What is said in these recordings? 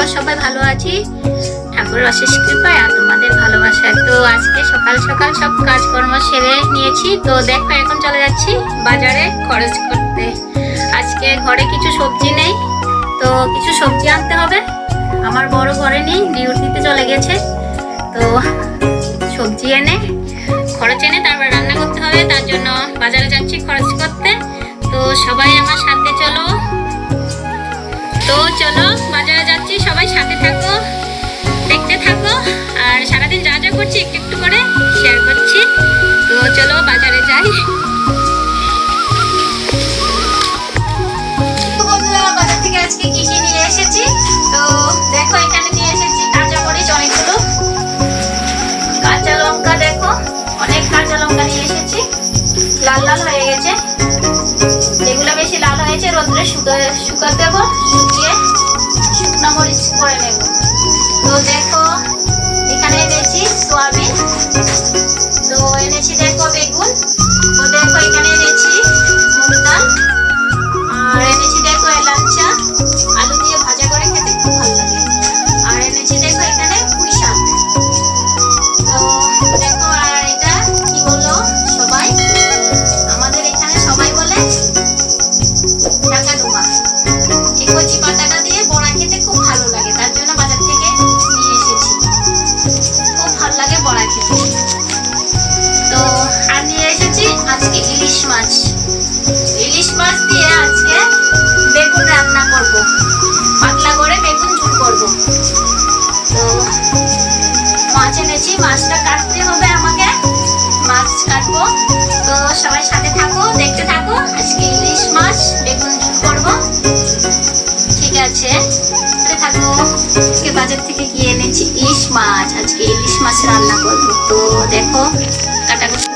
আমরাও সবাই ভালো আছি। ঠাকুর অশেষ কৃপায় আর তোমাদের ভালোবাসায় তো আজকে সকাল সকাল সব কাজকর্ম সেরে নিয়েছি। তো দেখো এখন চলে যাচ্ছি বাজারে খরচ করতে। আজকে ঘরে কিছু সবজি নেই, তো কিছু সবজি আনতে হবে। আমার বড় ঘরে নেই, ডিউটিতে চলে গেছে। তো সবজি এনে, খরচ এনে তারপর রান্না করতে হবে। তার জন্য বাজারে যাচ্ছি খরচ করতে। তো সবাই আমার সাথে চলো। তো চলো বাজারে সবাই সাথে থাকো, দেখতে থাকো, আর সারাদিন যা যা করছি, একটু একটু করে শেয়ার করছি। তো চলো বাজারে যাই। আজকে কি নিয়ে এসেছি। তো দেখো, এখানে নিয়ে এসেছি কাঁচা অনেকগুলো। কাঁচা লঙ্কা দেখো, অনেক কাঁচা লঙ্কা নিয়ে এসেছি। লাল লাল হয়ে গেছে। যেগুলো বেশি লাল হয়েছে, রোদ্রে শুকা দেবো শুকিয়ে শুকনো মরিচ করে নেব। মাছ। ইলিশ মাছ দিয়ে আজকে বেগুন রান্না করব। পাতলা করে বেগুন ঝুল করব। তো মাছ এনেছি, মাছটা কাটতে হবে আমাকে। মাছ কাটবো। তো সবাই সাথে থাকো, দেখতে থাকো। আজকে ইলিশ মাছ, বেগুন ঝুল করব। ঠিক আছে। থাকো। আজকে বাজার থেকে গিয়ে এনেছি ইলিশ মাছ। আজকে ইলিশ মাছ রান্না করব। তো দেখো, কাটাকুটি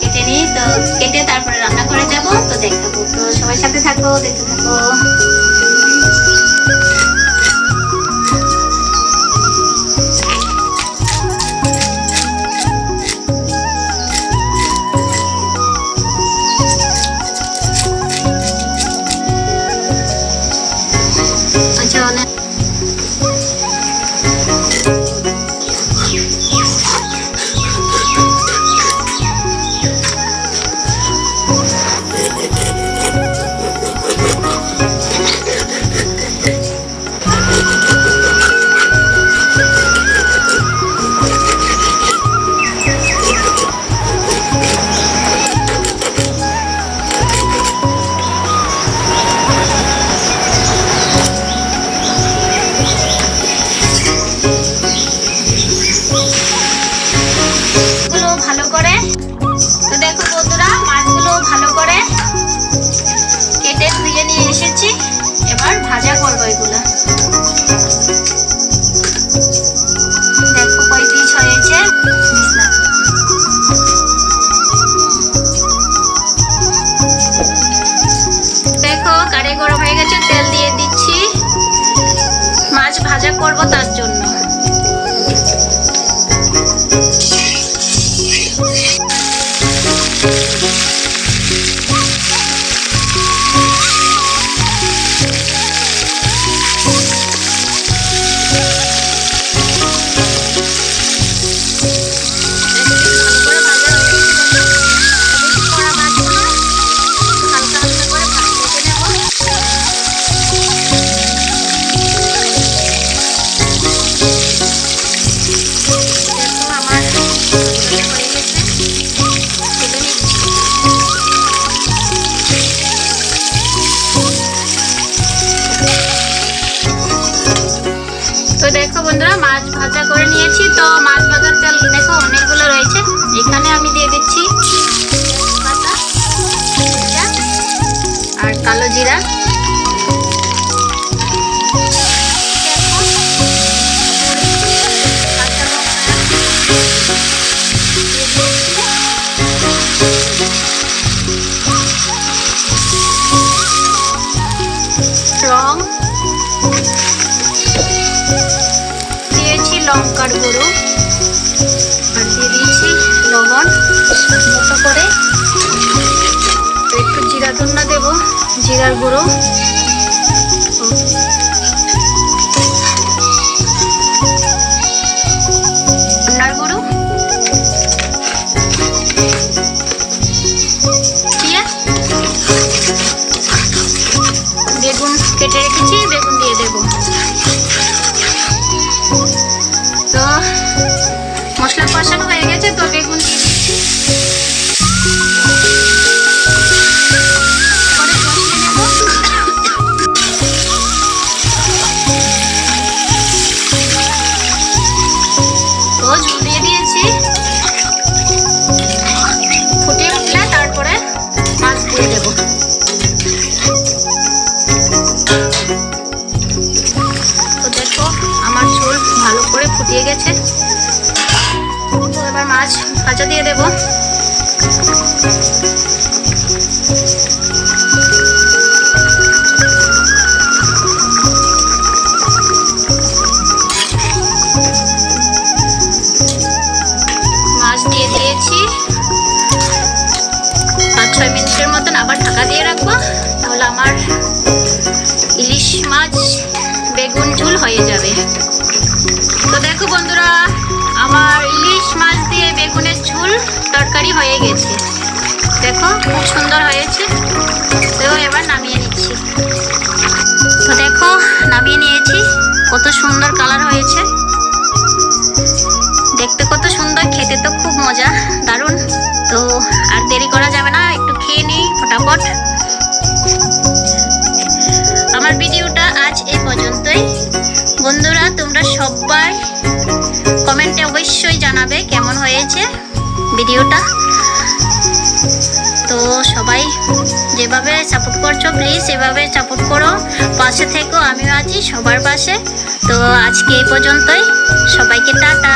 কেটে নিই, তো কেটে তারপরে রান্না করে যাব, তো দেখাবো তো সবার সাথে থাকো, দেখতে থাকো। তার জন্য। বন্ধুরা, মাছ ভাজা করে নিয়েছি। তো মাছ ভাজার তেল দেখো, অনেকগুলো রয়েছে। এখানে আমি দিয়ে দিচ্ছি আর কালো জিরা। লঙ্কার গুঁড়ো। আর দিয়ে দিয়েছি লবণ। মতো করে। একটু জিরা ধন্না দেবো জিরার গুঁড়ো। তো দেখো, আমার ঝোল ভালো করে ফুটিয়ে গেছে। তো এবার মাছ ভাজা দিয়ে দেবো। দিয়েছি। পাঁচ ছয় মিনিটের মতন আবার ঢাকা দিয়ে রাখব। তাহলে আমার যাবে। তো দেখো বন্ধুরা, আমার ইলিশ মাছ দিয়ে বেগুনের ঝুল তরকারি হয়ে গেছে। দেখো খুব সুন্দর হয়েছে। তো এবার নামিয়ে নিচ্ছি। তো দেখো, নামিয়ে নিয়েছি। কত সুন্দর কালার হয়েছে। দেখতে কত সুন্দর, খেতে তো খুব মজা, দারুণ। তো আর দেরি করা যাবে না, একটু খেয়ে নিই, ফটাফট। কমেন্টে অবশ্যই জানাবে কেমন হয়েছে ভিডিওটা। তো সবাই যেভাবে সাপোর্ট করছ প্লিজ এভাবে সাপোর্ট করো। পাশে থেকো, আমিও আছি সবার পাশে। তো আজকে এই পর্যন্তই। সবাইকে টাটা।